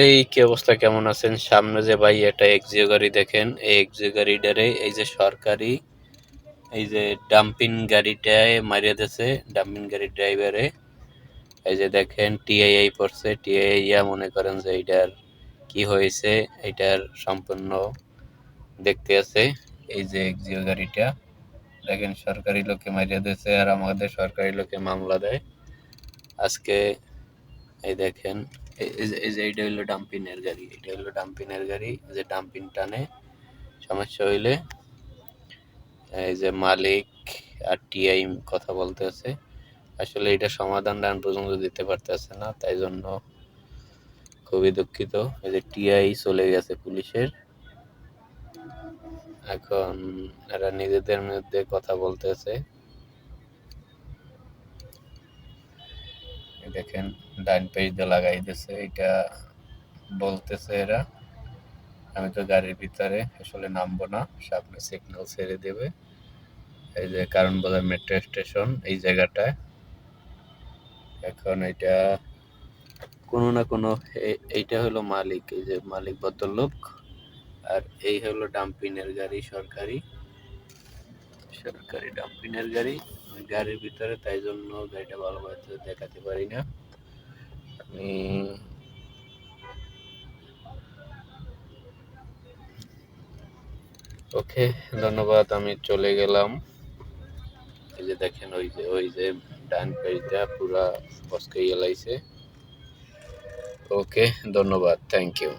এই কি অবস্থা? কেমন আছেন? সামনে যে ভাই এটা এক্সিও গাড়ি দেখেন, এই এক্সিও গাড়িটারে এই যে সরকারি, এই যে ডাম্পিং গাড়িটায় মারিয়ে দিয়েছে ডাম্পিং গাড়ির ড্রাইভারে এই যে দেখেন টিআইআই পড়ছে। টিআইআই ইয়া মনে করেন যে এইটার কি হয়েছে এটার সম্পূর্ণ দেখতে আছে। এই যে এক্সিও গাড়িটা, দেখেন সরকারি লোকে মারিয়ে দিয়েছে আর আমাদের সরকারি লোকে মামলা দেয়। আজকে এই দেখেন এই- যে- এই যে এইটা হলো ডাম্পিনের গাড়ি এটা হলো ডাম্পিনের গাড়ি যে ডাম্পিং টানে সমস্যা হইলে এই যে মালিক আর টিআই কথা বলতেছে আসলে এটা সমাধান দান পর্যন্ত দিতে পারতেছে না তাই জন্য খুবই দুঃখিত এই যে টিআই চলে গেছে পুলিশের এখন এরা নিজেদের মধ্যে কথা বলতেছে দেখেন ডাইন পেজ দিয়ে লাগাই দিছে, এটা বলতেছে এরা। আমি তো গাড়ির ভিতরে আসলে নামবো না, সামনে সিগন্যাল ছেড়ে দেবে। এই যে কারণ বাজার মেট্রো স্টেশন এই জায়গাটায়। এখন এটা কোনো না কোনো এইটা হলো মালিক, এই যে মালিক ভদ্রলোক। আর এই হলো ডাম্পিনের গাড়ি, সরকারি। সরকারি ডাম্পিনের গাড়ি, আমি গাড়ির ভিতরে, তাই জন্য গাড়িটা ভালোভাবে দেখাতে পারি না। আমি ওকে, ধন্যবাদ, আমি চলে গেলাম। এই যে দেখেন, ওই যে ওই যে ডান পেজটা পুরা বসকে এলাইছে। ওকে, ধন্যবাদ, থ্যাংক ইউ।